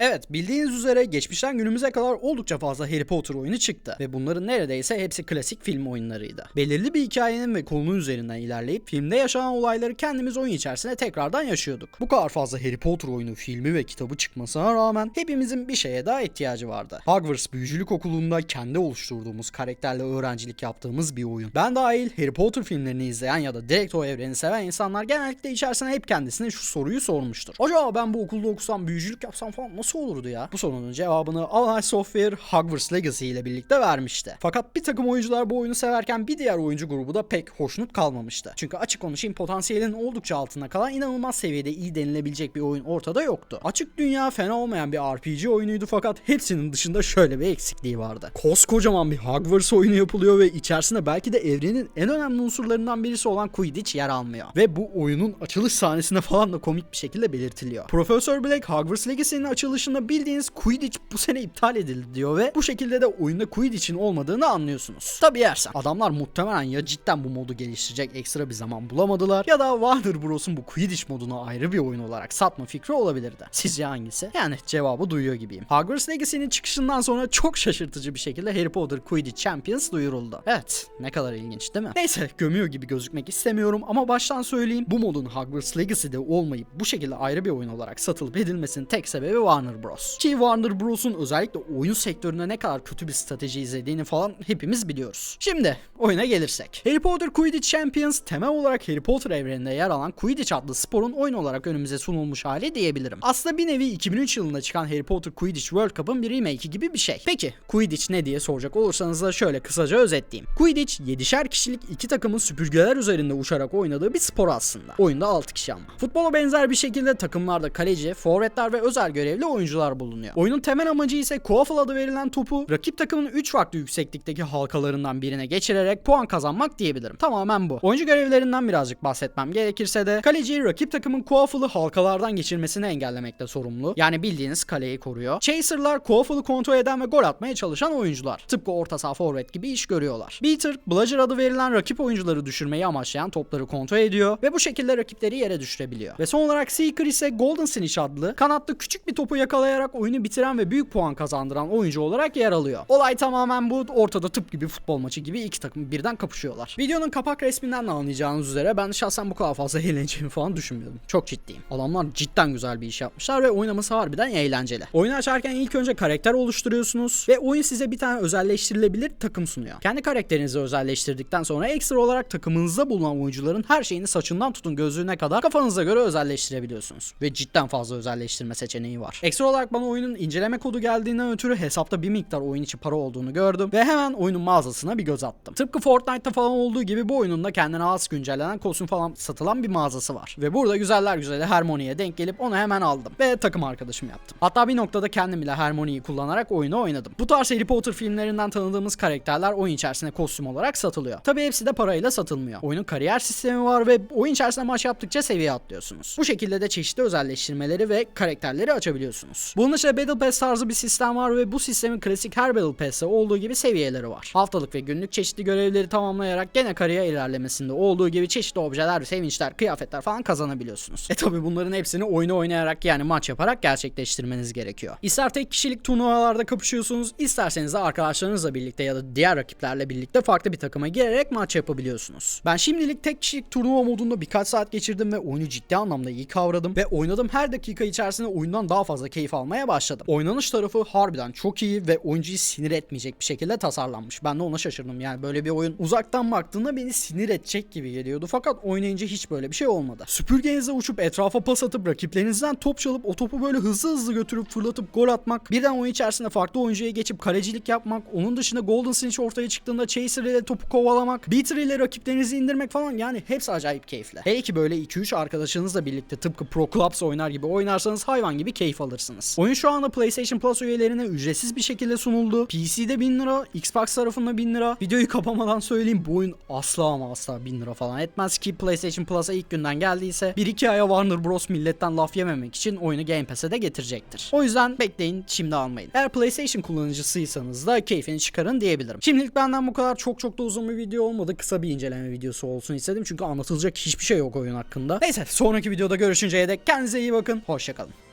Evet bildiğiniz üzere geçmişten günümüze kadar oldukça fazla Harry Potter oyunu çıktı ve bunların neredeyse hepsi klasik film oyunlarıydı. Belirli bir hikayenin ve konunun üzerinden ilerleyip filmde yaşanan olayları kendimiz oyun içerisinde tekrardan yaşıyorduk. Bu kadar fazla Harry Potter oyunu filmi ve kitabı çıkmasına rağmen hepimizin bir şeye daha ihtiyacı vardı. Hogwarts Büyücülük Okulu'nda kendi oluşturduğumuz karakterle öğrencilik yaptığımız bir oyun. Ben dahil Harry Potter filmlerini izleyen ya da direkt o evreni seven insanlar genellikle içerisine hep kendisine şu soruyu sormuştur. Acaba ben bu okulda okusam büyücülük yapsam falan nasıl olurdu ya? Bu sorunun cevabını Avalanche Software Hogwarts Legacy ile birlikte vermişti. Fakat bir takım oyuncular bu oyunu severken bir diğer oyuncu grubu da pek hoşnut kalmamıştı. Çünkü açık konuşayım potansiyelin oldukça altında kalan inanılmaz seviyede iyi denilebilecek bir oyun ortada yoktu. Açık dünya fena olmayan bir RPG oyunuydu fakat hepsinin dışında şöyle bir eksikliği vardı. Koskocaman bir Hogwarts oyunu yapılıyor ve içerisinde belki de evrenin en önemli unsurlarından birisi olan Quidditch yer almıyor. Ve bu oyunun açılış sahnesinde falan da komik bir şekilde belirtiliyor. Profesör Black Hogwarts Legacy'nin açılışında bildiğiniz Quidditch bu sene iptal edildi diyor ve bu şekilde de oyunda Quidditch'in olmadığını anlıyorsunuz. Tabi yersen adamlar muhtemelen ya cidden bu modu geliştirecek ekstra bir zaman bulamadılar ya da Warner Bros'un bu Quidditch modunu ayrı bir oyun olarak satma fikri olabilirdi. Sizce hangisi? Yani cevabı duyuyor gibiyim. Hogwarts Legacy'nin çıkışından sonra çok şaşırtıcı bir şekilde Harry Potter Quidditch Champions duyuruldu. Evet ne kadar ilginç değil mi? Neyse gömüyor gibi gözükmek istemiyorum ama baştan söyleyeyim bu modun Hogwarts Legacy'de olmayıp bu şekilde ayrı bir oyun olarak satılıp edilmesinin tek sebebi Warner Bros. Ki Warner Bros'un özellikle oyun sektöründe ne kadar kötü bir strateji izlediğini falan hepimiz biliyoruz. Şimdi oyuna gelirsek. Harry Potter Quidditch Champions temel olarak Harry Potter evreninde yer alan Quidditch adlı sporun oyun olarak önümüze sunulmuş hali diyebilirim. Aslında bir nevi 2003 yılında çıkan Harry Potter Quidditch World Cup'ın bir remake'i gibi bir şey. Peki Quidditch ne diye soracak olursanız da şöyle kısaca özetleyeyim. Quidditch 7'şer kişilik iki takımın süpürgeler üzerinde uçarak oynadığı bir spor aslında. Oyunda 6 kişi ama. Futbola benzer bir şekilde takımlarda kaleci, forvetler ve özel görevli oyuncular bulunuyor. Oyunun temel amacı ise Quaffle adı verilen topu rakip takımın 3 farklı yükseklikteki halkalarından birine geçirerek puan kazanmak diyebilirim. Tamamen bu. Oyuncu görevlerinden birazcık bahsetmem gerekirse de kaleci rakip takımın Quaffle'ı halkalardan geçirmesini engellemekte sorumlu. Yani bildiğiniz kaleyi koruyor. Chaser'lar Quaffle'ı kontrol eden ve gol atmaya çalışan oyuncular. Tıpkı orta saha forvet gibi iş görüyorlar. Beater, Bludger adı verilen rakip oyuncuları düşürmeyi amaçlayan topları kontrol ediyor ve bu şekilde rakipleri yere düşürebiliyor. Ve son olarak Seeker ise Golden Snitch adlı kanatlı küçük bir topu yakalayarak oyunu bitiren ve büyük puan kazandıran oyuncu olarak yer alıyor. Olay tamamen bu. Ortada tıp gibi futbol maçı gibi iki takım birden kapışıyorlar. Videonun kapak resminden de anlayacağınız üzere ben şahsen bu kadar fazla eğleneceğimi falan düşünmüyordum. Çok ciddiyim. Adamlar cidden güzel bir iş yapmışlar ve oynaması harbiden eğlenceli. Oyunu açarken ilk önce karakter oluşturuyorsunuz ve oyun size bir tane özelleştirilebilir takım sunuyor. Kendi karakterinizi özelleştirdikten sonra ekstra olarak takımınızda bulunan oyuncuların her şeyini saçından tutun gözlüğüne kadar kafanıza göre özelleştirebiliyorsunuz. Ve cidden fazla özelleştirme seçeneği var. Ekstra olarak bana oyunun inceleme kodu geldiğinden ötürü hesapta bir miktar oyun içi para olduğunu gördüm ve hemen oyunun mağazasına bir göz attım. Tıpkı Fortnite'ta falan olduğu gibi bu oyunun da kendine az güncellenen kostüm falan satılan bir mağazası var. Ve burada güzeller güzeli Harmony'ye denk gelip onu hemen aldım ve takım arkadaşım yaptım. Hatta bir noktada kendim bile Harmony'yi kullanarak oyunu oynadım. Bu tarz Harry Potter filmlerinden tanıdığımız karakterler oyun içerisinde kostüm olarak satılıyor. Tabi hepsi de parayla satılmıyor. Oyunun kariyer sistemi var ve oyun içerisinde maç yaptıkça seviye atlıyorsunuz. Bu şekilde de çeşitli özelleştirmeleri ve karakterleri açabiliyorsunuz. Bunun dışında Battle Pass tarzı bir sistem var ve bu sistemin klasik her Battle Pass'te olduğu gibi seviyeleri var. Haftalık ve günlük çeşitli görevleri tamamlayarak gene kariyer ilerlemesinde olduğu gibi çeşitli objeler, sevinçler, kıyafetler falan kazanabiliyorsunuz. E tabi bunların hepsini oyunu oynayarak yani maç yaparak gerçekleştirmeniz gerekiyor. İster tek kişilik turnuvalarda kapışıyorsunuz, isterseniz de arkadaşlarınızla birlikte ya da diğer rakiplerle birlikte farklı bir takıma girerek maç yapabiliyorsunuz. Ben şimdilik tek kişilik turnuva modunda birkaç saat geçirdim ve oyunu ciddi anlamda iyi kavradım ve oynadığım her dakika içerisinde oyundan daha fazla keyif almaya başladım. Oynanış tarafı harbiden çok iyi ve oyuncuyu sinir etmeyecek bir şekilde tasarlanmış. Ben de ona şaşırdım. Yani böyle bir oyun uzaktan baktığında beni sinir edecek gibi geliyordu. Fakat oynayınca hiç böyle bir şey olmadı. Süpürgenizle uçup etrafa pas atıp rakiplerinizden top çalıp o topu böyle hızlı hızlı götürüp fırlatıp gol atmak, birden oyun içerisinde farklı oyuncuya geçip kalecilik yapmak, onun dışında Golden Snitch ortaya çıktığında Chaser ile topu kovalamak, Beater ile rakiplerinizi indirmek falan yani hepsi acayip keyifli. Hele ki böyle 2-3 arkadaşınızla birlikte tıpkı Pro Clubs oynar gibi oynarsanız hayvan gibi keyif alırsınız. Oyun şu anda PlayStation Plus üyelerine ücretsiz bir şekilde sunuldu. PC'de 1000 lira, Xbox tarafında 1000 lira. Videoyu kapamadan söyleyeyim bu oyun asla ama asla 1000 lira falan etmez ki PlayStation Plus'a ilk günden geldiyse 1-2 aya Warner Bros milletten laf yememek için oyunu Game Pass'e de getirecektir. O yüzden bekleyin şimdi almayın. Eğer PlayStation kullanıcısıysanız da keyfini çıkarın diyebilirim. Şimdilik benden bu kadar çok çok da uzun bir video olmadı. Kısa bir inceleme videosu olsun istedim çünkü anlatılacak hiçbir şey yok oyun hakkında. Neyse sonraki videoda görüşünceye dek kendinize iyi bakın. Hoşçakalın.